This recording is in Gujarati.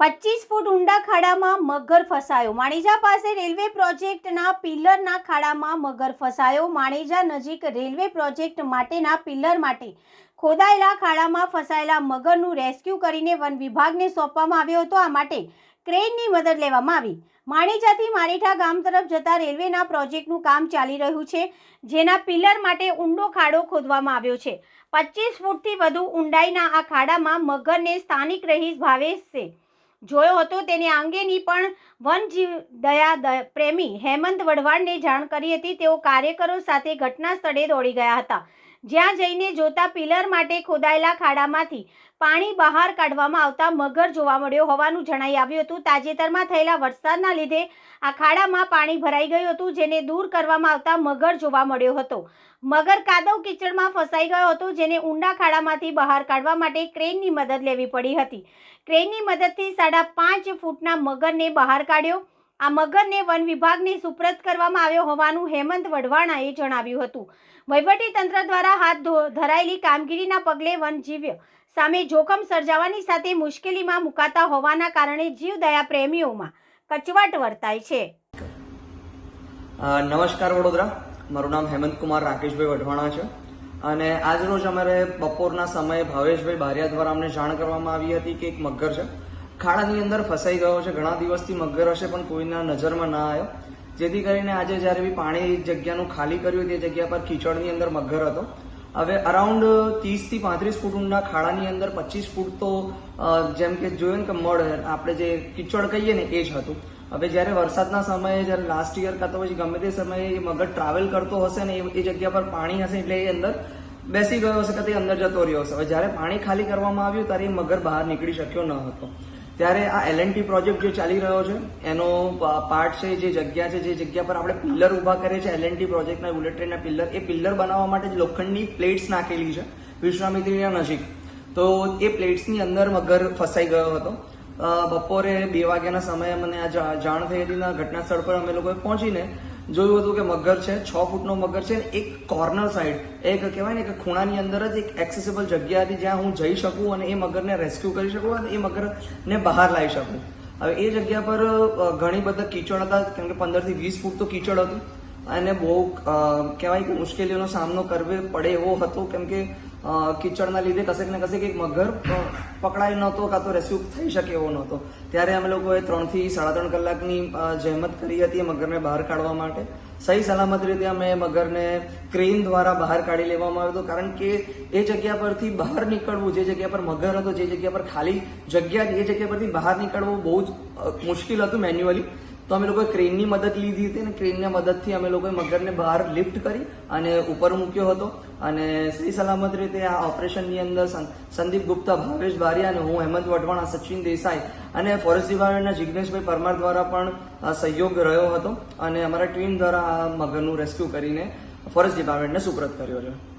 પચીસ ફૂટ ઊંડા ખાડામાં મગર ફસાયો. માણેજા પાસે રેલવે પ્રોજેક્ટના પિલ્લરના ખાડામાં મગર ફસાયો. માણેજા નજીક રેલવે પ્રોજેક્ટ માટેના પિલ્લર માટે ખોદાયેલા ખાડામાં ફસાયેલા મગરનું રેસ્ક્યુ કરીને વન વિભાગને સોંપવામાં આવ્યો હતો. આ માટે ક્રેનની મદદ લેવામાં આવી. માણેજાથી મારીઠા ગામ તરફ જતા રેલવેના પ્રોજેક્ટનું કામ ચાલી રહ્યું છે, જેના પિલ્લર માટે ઊંડો ખાડો ખોદવામાં આવ્યો છે. પચીસ ફૂટથી વધુ ઊંડાઈના આ ખાડામાં મગરને સ્થાનિક રહીશ ભાવેશે. જોયો હતો. તેને અંગેની પણ વનજીવ દયા પ્રેમી હેમંત વઢવાણને જાણ કરી હતી. તેઓ કાર્યકરો સાથે ઘટના સ્થળે દોડી ગયા હતા. જ્યાં જઈને જોતા પિલર માટે ખોદાયેલા ખાડામાંથી પાણી બહાર કાઢવામાં આવતા મગર જોવા મળ્યો હોવાનું જણાઈ આવ્યું હતું. તાજેતરમાં થયેલા વરસાદના લીધે આ ખાડામાં પાણી ભરાઈ ગયું હતું, જેને દૂર કરવામાં આવતા મગર જોવા મળ્યો હતો. મગર કાદવ કીચડમાં ફસાઈ ગયો હતો, જેને ઊંડા ખાડામાંથી બહાર કાઢવા માટે ક્રેનની મદદ લેવી પડી હતી. ક્રેનની મદદથી સાડા પાંચ ફૂટના મગરને બહાર કાઢ્યો. આ મગરને વન વિભાગને સુપ્રત કરવામાં આવ્યો હોવાનું હેમંત વઢવાણાએ જણાવ્યું હતું. વહીવટી તંત્ર દ્વારા હાથ ધરાયેલી કામગીરીના પગલે વનજીવ્ય સામે જોખમ સર્જાવાની સાથે મુશ્કેલીમાં મુકાતા હોવાના કારણે જીવદયા પ્રેમીઓમાં કચવાટ વર્તાય છે. નમસ્કાર વડોદરા. મારું નામ હેમંત કુમાર રાકેશભાઈ વઢવાણા છે. અને આજ રોજ અમારે બપોરના સમયે ભાવેશભાઈ બારિયા દ્વારા અમને જાણ કરવામાં આવી હતી કે એક મગર છે. ખાડાની અંદર ફસાઈ ગયો છે. ઘણા દિવસથી મગર હશે પણ કોઈના નજરમાં ના આવ્યો. જેથી કરીને આજે જ્યારે બી પાણી જગ્યાનું ખાલી કર્યું તે જગ્યા પર કીચડની અંદર મગર હતો. હવે અરાઉન્ડ ત્રીસથી પાંત્રીસ ફૂટ ઊંડા ખાડાની અંદર પચીસ ફૂટ તો જેમ કે જોયું કે મળ આપણે જે કીચડ કહીએ ને એ જ હતું. હવે જ્યારે વરસાદના સમયે, જ્યારે લાસ્ટ યર કાં તો પછી ગમે તે સમયે એ મગર ટ્રાવેલ કરતો હશે ને એ- જગ્યા પર પાણી હશે એટલે એ અંદર બેસી ગયો હશે કે અંદર જતો રહ્યો હશે. હવે જ્યારે પાણી ખાલી કરવામાં આવ્યું, ત્યારે એ મગર બહાર નીકળી શક્યો ન હતો. ત્યારે આ એલએનટી પ્રોજેક્ટ જે ચાલી રહ્યો છે, એનો પાર્ટ છે, જે જગ્યા છે, જે જગ્યા પર આપણે પિલ્લર ઊભા કરીએ છીએ એલએનટી પ્રોજેક્ટના બુલેટ ટ્રેનના પિલ્લર, એ પિલ્લર બનાવવા માટે જ લોખંડની પ્લેટ્સ નાખેલી છે, વિશ્વામિત્રીના નજીક. તો એ પ્લેટ્સની અંદર મગર ફસાઈ ગયો હતો. બપોરે બે વાગ્યાના સમયે મને આ જાણ થઈ હતી ઘટના સ્થળ પર અમે લોકોએ પહોંચીને જોયું હતું કે મગર છે, છ ફૂટનો મગર છે, એક કોર્નર સાઈડ એક કહેવાય ને કે ખૂણાની અંદર જ એક એક્સેસિબલ જગ્યા હતી જ્યાં હું જઈ શકું અને એ મગરને રેસ્ક્યુ કરી શકું અને એ મગરને બહાર લાવી શકું. હવે એ જગ્યા પર ઘણી બધા કીચડ હતા, કેમ કે પંદરથી વીસ ફૂટ તો કીચડ હતું. અને બહુ કહેવાય કે મુશ્કેલીઓનો સામનો કરવો પડે એવો હતો કેમ કે કિચડના લીધે કશેક ને કશેક એક મગર અ, પકડાય નહોતો કાં તો રેસ્ક્યુ થઈ શકે એવો નહોતો. ત્યારે અમે લોકોએ ત્રણથી સાડા ત્રણ કલાકની જહેમત કરી હતી મગરને બહાર કાઢવા માટે. સહી સલામત રીતે અમે મગરને ક્રેન દ્વારા બહાર કાઢી લેવામાં આવ્યો હતો કારણ કે એ જગ્યા પરથી બહાર નીકળવું જે જગ્યા પર મગર હતો જે જગ્યા પર ખાલી જગ્યા એ જગ્યા પરથી બહાર નીકળવું બહુ જ મુશ્કેલ હતું મેન્યુઅલી. તો અમે લોકોએ ક્રેનની મદદ લીધી હતી અને ક્રેનની મદદથી અમે લોકોએ મગરને બહાર લિફ્ટ કરી અને ઉપર મૂક્યો હતો. અને સહી સલામત રીતે આ ઓપરેશનની અંદર સંદીપ ગુપ્તા, ભાવેશ બારિયા અને હું, હેમંત વઢવાણા, સચિન દેસાઈ અને ફોરેસ્ટ ડિપાર્ટમેન્ટના જિગ્નેશભાઈ પરમાર દ્વારા પણ સહયોગ રહ્યો હતો. અને અમારા ટીમ દ્વારા આ મગરનું રેસ્ક્યુ કરીને ફોરેસ્ટ ડિપાર્ટમેન્ટને સુપ્રત કર્યો છે.